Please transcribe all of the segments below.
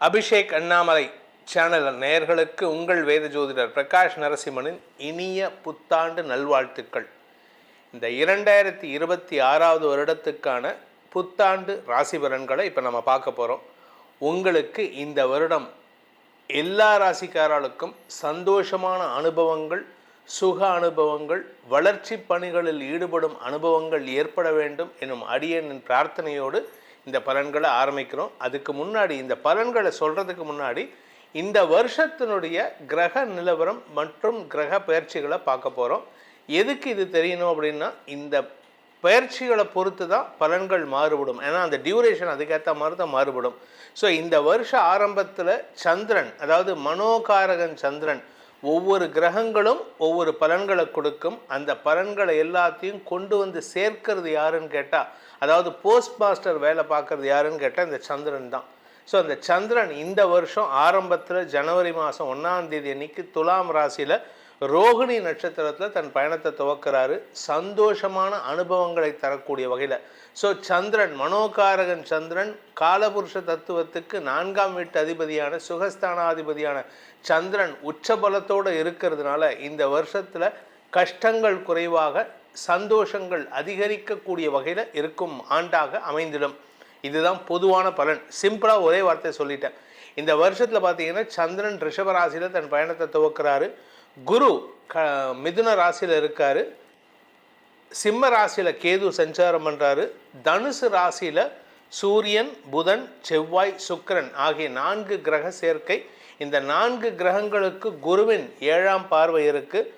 Abhishek Annamalai channel நேயர்களுக்கு உங்கள் வேத ஜோதிடர் பிரகாஷ் நரசிம்மனின் இனிய புத்தாண்டு நல்வாழ்த்துக்கள். இந்த இரண்டாயிரத்தி இருபத்தி ஆறாவது வருடத்துக்கான புத்தாண்டு ராசி பலன்களை இப்போ நம்ம பார்க்க போகிறோம் உங்களுக்கு இந்த வருடம் எல்லா ராசிக்காரர்களுக்கும் சந்தோஷமான அனுபவங்கள் சுக அனுபவங்கள் வளர்ச்சி பணிகளில் ஈடுபடும் அனுபவங்கள் ஏற்பட வேண்டும் எனும் அடியனின் பிரார்த்தனையோடு இந்த பலன்களை ஆரம்பிக்கிறோம். அதுக்கு முன்னாடி இந்த பலன்களை சொல்கிறதுக்கு முன்னாடி இந்த வருஷத்தினுடைய கிரக நிலவரம் மற்றும் கிரக பயிற்சிகளை பார்க்க போகிறோம் எதுக்கு இது தெரியணும் அப்படின்னா இந்த பயிற்சிகளை பொறுத்து தான் பலன்கள் மாறுபடும். ஏன்னா அந்த டியூரேஷன் அதுக்கேற்ற மாதிரி தான் மாறுபடும். ஸோ இந்த வருஷ ஆரம்பத்தில் சந்திரன் அதாவது மனோகாரகன் சந்திரன் ஒவ்வொரு கிரகங்களும் ஒவ்வொரு பலன்களை கொடுக்கும். அந்த பலன்களை எல்லாத்தையும் கொண்டு வந்து சேர்க்கிறது யாருன்னு கேட்டால் அதாவது போஸ்ட் மாஸ்டர் வேலை பார்க்கறது யாருன்னு கேட்டால் இந்த சந்திரன் தான். ஸோ அந்த சந்திரன் இந்த வருஷம் ஆரம்பத்தில் ஜனவரி மாதம் ஒன்றாம் தேதி அன்னைக்கு துலாம் ராசியில் ரோகிணி நட்சத்திரத்தில் தன் பயணத்தை துவக்கிறாரு. சந்தோஷமான அனுபவங்களை தரக்கூடிய வகையில். ஸோ சந்திரன் மனோகாரகன் சந்திரன் காலபுருஷ தத்துவத்துக்கு நான்காம் வீட்டு அதிபதியான சுகஸ்தானாதிபதியான சந்திரன் உச்சபலத்தோடு இருக்கிறதுனால இந்த வருஷத்தில் கஷ்டங்கள் குறைவாக சந்தோஷங்கள் அதிகரிக்கக்கூடிய வகையில் இருக்கும் ஆண்டாக அமைந்திடும். இதுதான் பொதுவான பலன். சிம்பிளாக ஒரே வார்த்தை சொல்லிட்டேன். இந்த வருஷத்தில் பார்த்தீங்கன்னா சந்திரன் ரிஷபராசியில் தன் பயணத்தை துவக்கிறாரு. குரு க மிதுன ராசியில் இருக்கார். சிம்ம ராசியில் கேது சஞ்சாரம் பண்ணுறாரு தனுசு ராசியில் சூரியன் புதன் செவ்வாய் சுக்கரன் ஆகிய நான்கு கிரக சேர்க்கை. இந்த நான்கு கிரகங்களுக்கு குருவின் ஏழாம் பார்வை இருக்குது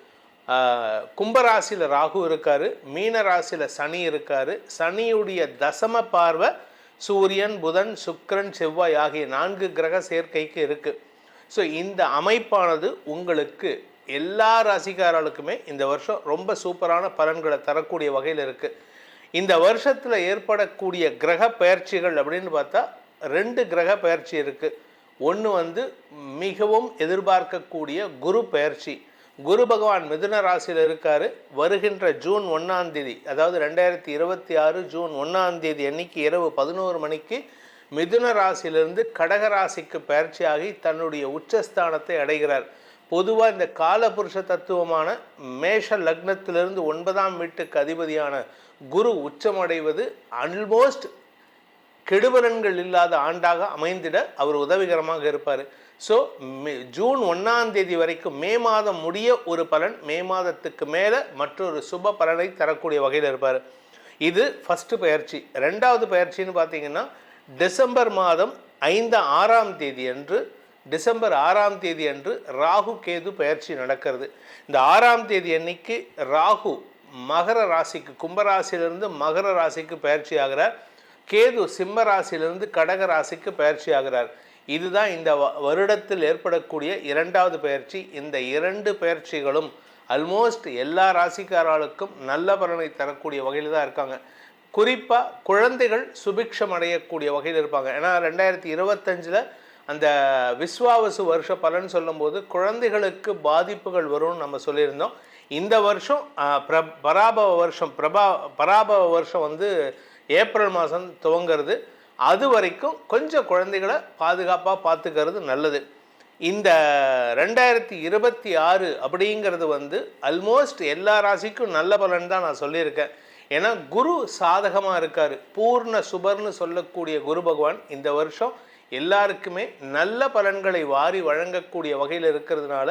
கும்பராசியில் ராகு இருக்கார். மீன ராசியில் சனி இருக்கார். சனியுடைய தசம பார்வை சூரியன் புதன் சுக்கரன் செவ்வாய் ஆகிய நான்கு கிரக சேர்க்கைக்கு இருக்குது ஸோ இந்த அமைப்பானது உங்களுக்கு எல்லா ராசிக்காரர்களுக்குமே இந்த வருஷம் ரொம்ப சூப்பரான பலன்களை தரக்கூடிய வகையில் இருக்குது இந்த வருஷத்தில் ஏற்படக்கூடிய கிரக பயிற்சிகள் அப்படின்னு பார்த்தா ரெண்டு கிரக பயிற்சி இருக்குது ஒன்று வந்து மிகவும் எதிர்பார்க்கக்கூடிய குரு பயிற்சி. குரு பகவான் மிதுன ராசியில் இருக்கார். வருகின்ற ஜூன் ஒன்றாம் தேதி அதாவது ரெண்டாயிரத்தி இருபத்தி ஆறு ஜூன் ஒன்றாம் தேதி அன்னைக்கு இரவு பதினோரு மணிக்கு மிதுன ராசியிலிருந்து கடக ராசிக்கு பயிற்சியாகி தன்னுடைய உச்சஸ்தானத்தை அடைகிறார். பொதுவாக இந்த காலபுருஷ தத்துவமான மேஷ லக்னத்திலிருந்து ஒன்பதாம் வீட்டுக்கு அதிபதியான குரு உச்சமடைவது அல்மோஸ்ட் கெடுபலன்கள் இல்லாத ஆண்டாக அமைந்திட அவர் உதவிகரமாக இருப்பார். ஸோ ஜூன் ஒன்றாம் தேதி வரைக்கும் மே மாதம் முடிய ஒரு பலன் மே மாதத்துக்கு மேலே மற்றொரு சுப பலனை தரக்கூடிய வகையில் இருப்பார். இது ஃபஸ்ட்டு பயிற்சி. ரெண்டாவது பயிற்சின்னு பார்த்தீங்கன்னா டிசம்பர் மாதம் ஐந்து ஆறாம் தேதி அன்று டிசம்பர் ஆறாம் தேதி அன்று ராகு கேது பயிற்சி நடக்கிறது. இந்த ஆறாம் தேதி அன்னைக்கு ராகு மகர ராசிக்கு கும்பராசியிலிருந்து மகர ராசிக்கு பயிற்சி ஆகிறார். கேது சிம்ம ராசியிலிருந்து கடக ராசிக்கு பயிற்சி ஆகிறார். இதுதான் இந்த வருடத்தில் ஏற்படக்கூடிய இரண்டாவது பயிற்சி. இந்த இரண்டு பயிற்சிகளும் அல்மோஸ்ட் எல்லா ராசிக்காரர்களுக்கும் நல்ல பலனை தரக்கூடிய வகையில் தான் இருக்காங்க. குறிப்பாக குழந்தைகள் சுபிக்ஷம் அடையக்கூடிய வகையில் இருப்பாங்க. ஏன்னா ரெண்டாயிரத்தி இருபத்தஞ்சில் அந்த விஸ்வாவசு வருஷ பலன் சொல்லும்போது குழந்தைகளுக்கு பாதிப்புகள் வரும்னு நம்ம சொல்லியிருந்தோம். இந்த வருஷம் பிர பராபவ வருஷம் பிரபா பராபவ வருஷம் வந்து ஏப்ரல் மாதம் துவங்கிறது. அது வரைக்கும் கொஞ்சம் குழந்தைகளை பாதுகாப்பாக பார்த்துக்கிறது நல்லது. இந்த ரெண்டாயிரத்தி இருபத்தி ஆறு அப்படிங்கிறது வந்து அல்மோஸ்ட் எல்லா ராசிக்கும் நல்ல பலன் தான் நான் சொல்லியிருக்கேன். ஏன்னா குரு சாதகமாக இருக்கார். பூர்ண சுபர்னு சொல்லக்கூடிய குரு பகவான் இந்த வருஷம் எல்லாருக்குமே நல்ல பலன்களை வாரி வழங்கக்கூடிய வகையில் இருக்கிறதுனால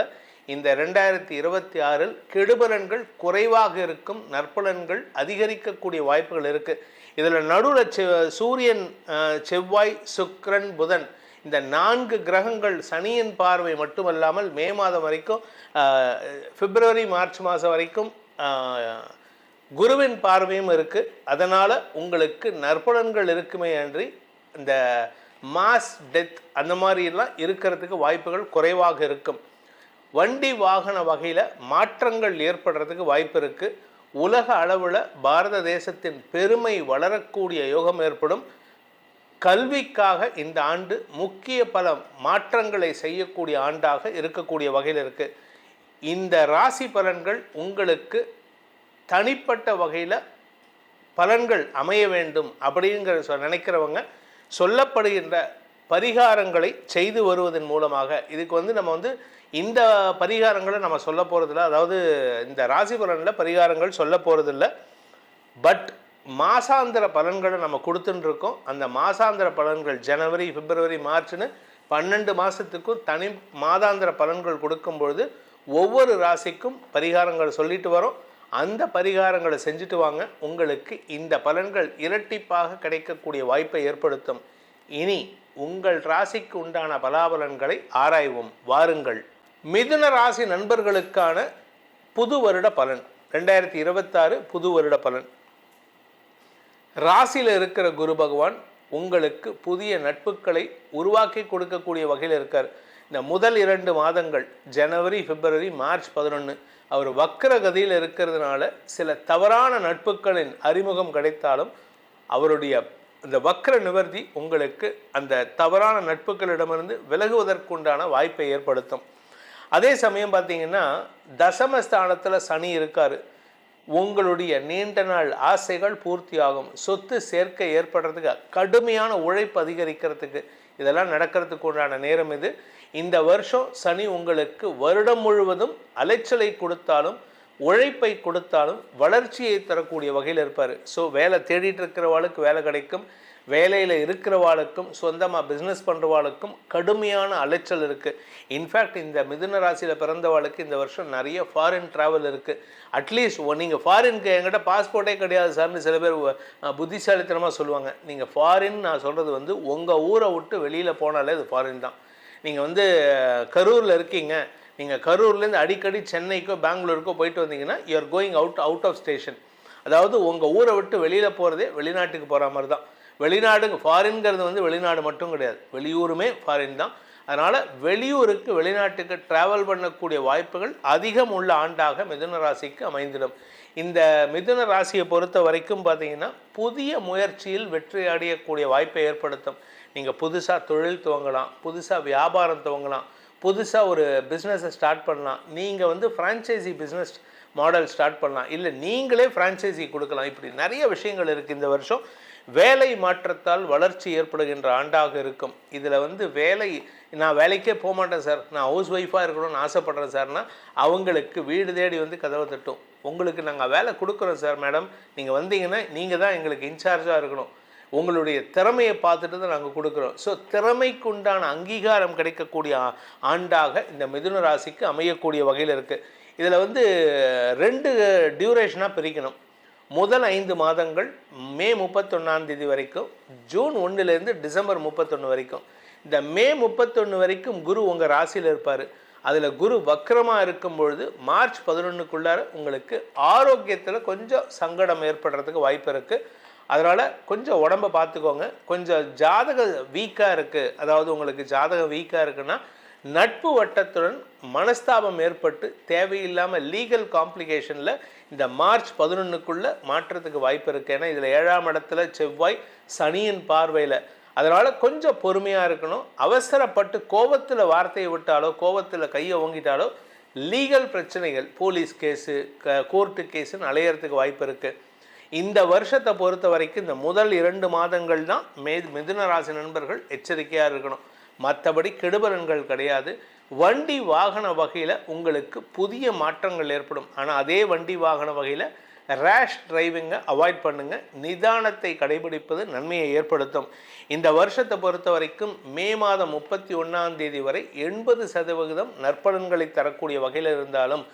இந்த ரெண்டாயிரத்தி இருபத்தி ஆறில் கெடுபலன்கள் குறைவாக இருக்கும் நற்பலன்கள் அதிகரிக்கக்கூடிய வாய்ப்புகள் இருக்குது இதில் நடுவில் சூரியன் செவ்வாய் சுக்ரன் புதன் இந்த நான்கு கிரகங்கள் சனியின் பார்வை மட்டுமல்லாமல் மே மாதம் வரைக்கும் பிப்ரவரி மார்ச் மாதம் வரைக்கும் குருவின் பார்வையும் இருக்குது அதனால் உங்களுக்கு நற்பலன்கள் இருக்குமே அன்றி இந்த மாஸ் டெத் அந்த மாதிரிலாம் இருக்கிறதுக்கு வாய்ப்புகள் குறைவாக இருக்கும். வண்டி வாகன வகையில் மாற்றங்கள் ஏற்படுறதுக்கு வாய்ப்பு இருக்குது உலக அளவில் பாரத தேசத்தின் பெருமை வளரக்கூடிய யோகம் ஏற்படும். கல்விக்காக இந்த ஆண்டு முக்கிய பல மாற்றங்களை செய்யக்கூடிய ஆண்டாக இருக்கக்கூடிய வகையில் இருக்குது இந்த ராசி பலன்கள் உங்களுக்கு தனிப்பட்ட வகையில் பலன்கள் அமைய வேண்டும் அப்படிங்கிற சொ நினைக்கிறவங்க சொல்லப்படுகின்ற பரிகாரங்களை செய்து வருவதன் மூலமாக இதுக்கு வந்து நம்ம வந்து இந்த பரிகாரங்களை நம்ம சொல்ல போகிறதில்ல அதாவது இந்த ராசி பலனில் பரிகாரங்கள் சொல்ல போகிறதில்ல பட் மாசாந்திர பலன்களை நம்ம கொடுத்துட்டுருக்கோம் அந்த மாசாந்திர பலன்கள் ஜனவரி பிப்ரவரி மார்ச்னு பன்னெண்டு மாதத்துக்கும் தனி மாதாந்திர பலன்கள் கொடுக்கும்பொழுது ஒவ்வொரு ராசிக்கும் பரிகாரங்கள் சொல்லிட்டு வரோம். அந்த பரிகாரங்களை செஞ்சுட்டு வாங்க. உங்களுக்கு இந்த பலன்கள் இரட்டிப்பாக கிடைக்கக்கூடிய வாய்ப்பை ஏற்படுத்தும். இனி உங்கள் ராசிக்கு உண்டான பலாபலன்களை ஆராய்வோம். வாருங்கள். மிதுன ராசி நண்பர்களுக்கான புது வருட பலன். ரெண்டாயிரத்தி இருபத்தாறு புது வருட பலன். ராசியில் இருக்கிற குரு பகவான் உங்களுக்கு புதிய நட்புகளை உருவாக்கி கொடுக்கக்கூடிய வகையில் இருக்கார். இந்த முதல் இரண்டு மாதங்கள் ஜனவரி பிப்ரவரி மார்ச் பதினொன்று அவர் வக்கர கதியில் இருக்கிறதுனால சில தவறான நட்புகளின் அறிமுகம் கிடைத்தாலும் அவருடைய இந்த வக்கர நிவர்த்தி உங்களுக்கு அந்த தவறான நட்புகளிடமிருந்து விலகுவதற்குண்டான வாய்ப்பை ஏற்படுத்தும். அதே சமயம் பார்த்தீங்கன்னா தசமஸ்தானத்தில் சனி இருக்கார். உங்களுடைய நீண்ட நாள் ஆசைகள் பூர்த்தியாகும். சொத்து சேர்க்கை ஏற்படுறதுக்கு கடுமையான உழைப்பு அதிகரிக்கிறதுக்கு இதெல்லாம் நடக்கிறதுக்கு உண்டான நேரம் இது. இந்த வருஷம் சனி உங்களுக்கு வருடம் முழுவதும் அலைச்சலை கொடுத்தாலும் உழைப்பை கொடுத்தாலும் வளர்ச்சியை தரக்கூடிய வகையில் இருப்பார். ஸோ வேலை தேடிட்டு இருக்கிறவாளுக்கு வேலை கிடைக்கும். வேலையில் இருக்கிறவாளுக்கும் சொந்தமாக பிஸ்னஸ் பண்ணுறவாளுக்கும் கடுமையான அலைச்சல் இருக்குது இன்ஃபேக்ட் இந்த மிதுன ராசியில் பிறந்தவாளுக்கு இந்த வருஷம் நிறைய ஃபாரின் ட்ராவல் இருக்குது அட்லீஸ்ட் நீங்கள் ஃபாரின்க்கு என்கிட்ட பாஸ்போர்ட்டே கிடையாது சார்னு சில பேர் புத்திசாலித்தனமாக சொல்லுவாங்க. நீங்கள் ஃபாரின் நான் சொல்கிறது வந்து உங்கள் ஊரை விட்டு வெளியில் போனாலே அது ஃபாரின் தான். நீங்கள் வந்து கரூரில் இருக்கீங்க. நீங்கள் கரூர்லேருந்து அடிக்கடி சென்னைக்கோ பெங்களூருக்கோ போயிட்டு வந்தீங்கன்னா you're going out out of station அதாவது உங்கள் ஊரை விட்டு வெளியில் போகிறதே வெளிநாட்டுக்கு போகிற மாதிரி தான். வெளிநாடுங்க ஃபாரின்ங்கிறது வந்து வெளிநாடு மட்டும் கிடையாது. வெளியூருமே ஃபாரின் தான். அதனால் வெளியூருக்கு வெளிநாட்டுக்கு ட்ராவல் பண்ணக்கூடிய வாய்ப்புகள் அதிகம் உள்ள ஆண்டாக மிதுன ராசிக்கு அமைந்திடும். இந்த மிதுன ராசியை பொறுத்த வரைக்கும் பார்த்தீங்கன்னா புதிய முயற்சியில் வெற்றி அடையக்கூடிய வாய்ப்பை ஏற்படுத்தும். நீங்கள் புதுசாக தொழில் துவங்கலாம் புதுசாக வியாபாரம் துவங்கலாம் புதுசாக ஒரு பிஸ்னஸை ஸ்டார்ட் பண்ணலாம். நீங்கள் வந்து ஃப்ரான்ச்சைசி பிஸ்னஸ் மாடல் ஸ்டார்ட் பண்ணலாம். இல்லை நீங்களே ஃப்ரான்ச்சைசி கொடுக்கலாம். இப்படி நிறைய விஷயங்கள் இருக்குது இந்த வருஷம். வேலை மாற்றத்தால் வளர்ச்சி ஏற்படுகின்ற ஆண்டாக இருக்கும். இதில் வந்து வேலை நான் வேலைக்கே போக மாட்டேன் சார். நான் ஹவுஸ் ஒய்ஃபாக இருக்கணும்னு ஆசைப்பட்றேன் சார்னா அவங்களுக்கு வீடு தேடி வந்து கதவை தட்டும். உங்களுக்கு நாங்கள் வேலை கொடுக்குறோம் சார் மேடம் நீங்கள் வந்தீங்கன்னா நீங்கள் தான் எங்களுக்கு இன்சார்ஜாக இருக்கணும். உங்களுடைய திறமையை பார்த்துட்டு தான் நாங்கள் கொடுக்குறோம். ஸோ திறமைக்கு உண்டான அங்கீகாரம் கிடைக்கக்கூடிய ஆண்டாக இந்த மிதுன ராசிக்கு அமையக்கூடிய வகையில் இருக்குது இதில் வந்து ரெண்டு டியூரேஷனாக பிரிக்கணும். முதல் ஐந்து மாதங்கள் மே முப்பத்தொன்னாந்தேதி வரைக்கும் ஜூன் ஒன்றுலேருந்து டிசம்பர் முப்பத்தொன்று வரைக்கும். இந்த மே முப்பத்தொன்று வரைக்கும் குரு உங்கள் ராசியில் இருப்பார். அதில் குரு வக்ரமாக இருக்கும் பொழுது மார்ச் பதினொன்றுக்குள்ளார உங்களுக்கு ஆரோக்கியத்தில் கொஞ்சம் சங்கடம் ஏற்படுறதுக்கு வாய்ப்பு இருக்குது அதனால் கொஞ்சம் உடம்ப பார்த்துக்கோங்க கொஞ்சம் ஜாதக வீக்காக இருக்குது அதாவது உங்களுக்கு ஜாதகம் வீக்காக இருக்குன்னா நட்பு வட்டத்துடன் மனஸ்தாபம் ஏற்பட்டு தேவையில்லாமல் லீகல் காம்ப்ளிகேஷனில் இந்த மார்ச் பதினொன்றுக்குள்ளே மாற்றத்துக்கு வாய்ப்பு இருக்குது ஏன்னா இதில் ஏழாம் இடத்துல செவ்வாய் சனியின் பார்வையில். அதனால் கொஞ்சம் பொறுமையாக இருக்கணும். அவசரப்பட்டு கோபத்தில் வார்த்தையை விட்டாலோ கோபத்தில் கையை ஓங்கிட்டாலோ லீகல் பிரச்சனைகள் போலீஸ் கேஸு க கோர்ட்டு கேஸுன்னு அலையிறதுக்கு வாய்ப்பு இருக்குது இந்த வருஷத்தை பொறுத்த வரைக்கும் இந்த முதல் இரண்டு மாதங்கள் தான் மே மிதுன ராசி நண்பர்கள் எச்சரிக்கையாக இருக்கணும். மற்றபடி கெடுபலன்கள் கிடையாது. வண்டி வாகன வகையில் உங்களுக்கு புதிய மாற்றங்கள் ஏற்படும். ஆனால் அதே வண்டி வாகன வகையில் ரேஷ் டிரைவிங்கை அவாய்ட் பண்ணுங்கள் நிதானத்தை கடைபிடிப்பது நன்மையை ஏற்படுத்தும். இந்த வருஷத்தை பொறுத்த வரைக்கும் மே மாதம் முப்பத்தி ஒன்றாம் தேதி வரை எண்பது சதவிகிதம் நற்பலன்களை தரக்கூடிய வகையில் இருந்தாலும்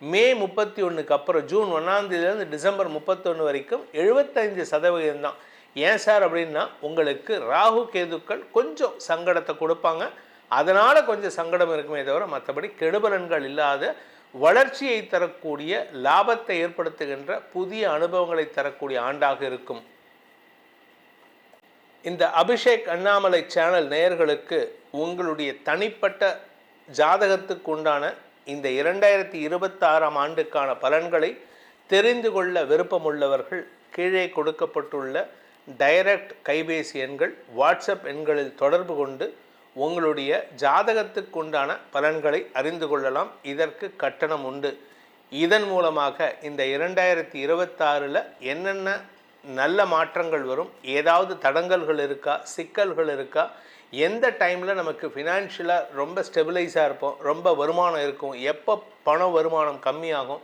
மே முப்பத்தி ஒன்றுக்கு அப்புறம் ஜூன் ஒன்றாந்தேதியிலேருந்து டிசம்பர் முப்பத்தொன்று வரைக்கும் எழுபத்தைந்து சதவிகிதம் தான். ஏன் சார் அப்படின்னா உங்களுக்கு ராகு கேதுக்கள் கொஞ்சம் சங்கடத்தை கொடுப்பாங்க. அதனால் கொஞ்சம் சங்கடம் இருக்குமே தவிர மற்றபடி கெடுபலன்கள் இல்லாத வளர்ச்சியை தரக்கூடிய லாபத்தை ஏற்படுத்துகின்ற புதிய அனுபவங்களை தரக்கூடிய ஆண்டாக இருக்கும். இந்த அபிஷேக் அண்ணாமலை சேனல் நேயர்களுக்கு உங்களுடைய தனிப்பட்ட ஜாதகத்துக்கு உண்டான இந்த இரண்டாயிரத்தி இருபத்தாறாம் ஆண்டுக்கான பலன்களை தெரிந்து கொள்ள விருப்பமுள்ளவர்கள் கீழே கொடுக்கப்பட்டுள்ள டைரக்ட் கைபேசி எண்கள் வாட்ஸ்அப் எண்களில் தொடர்பு கொண்டு உங்களுடைய ஜாதகத்துக்கு உண்டான பலன்களை அறிந்து கொள்ளலாம். இதற்கு கட்டணம் உண்டு. இதன் மூலமாக இந்த இரண்டாயிரத்தி இருபத்தாறில் என்னென்ன நல்ல மாற்றங்கள் வரும். ஏதாவது தடங்கல்கள் இருக்கா சிக்கல்கள் இருக்கா? எந்த டைமில் நமக்கு ஃபினான்ஷியலாக ரொம்ப ஸ்டெபிலைஸாக இருப்போம் ரொம்ப வருமானம் இருக்கும் எப்போ பண வருமானம் கம்மியாகும்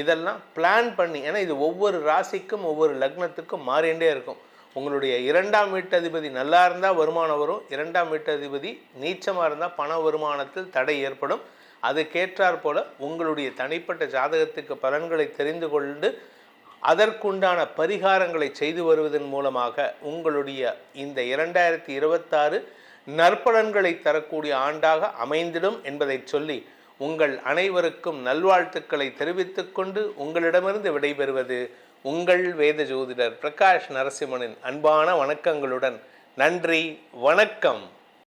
இதெல்லாம் பிளான் பண்ணி ஏன்னா இது ஒவ்வொரு ராசிக்கும் ஒவ்வொரு லக்னத்துக்கும் மாறிண்டே இருக்கும். உங்களுடைய இரண்டாம் வீட்டதிபதி நல்லா இருந்தால் வருமானம் வரும் இரண்டாம் வீட்டதிபதி நீச்சமாக இருந்தால் பண வருமானத்தில் தடை ஏற்படும். அதுக்கேற்றாற்போல் உங்களுடைய தனிப்பட்ட ஜாதகத்துக்கு பலன்களை தெரிந்து கொண்டு அதற்குண்டான பரிகாரங்களை செய்து வருவதன் மூலமாக உங்களுடைய இந்த இரண்டாயிரத்தி இருபத்தாறு நற்பலன்களை தரக்கூடிய ஆண்டாக அமைந்திடும் என்பதை சொல்லி உங்கள் அனைவருக்கும் நல்வாழ்த்துக்களை தெரிவித்துக் கொண்டு உங்களிடமிருந்து விடைபெறுவது உங்கள் வேத ஜோதிடர் பிரகாஷ் நரசிம்மனின் அன்பான வணக்கங்களுடன் நன்றி வணக்கம்.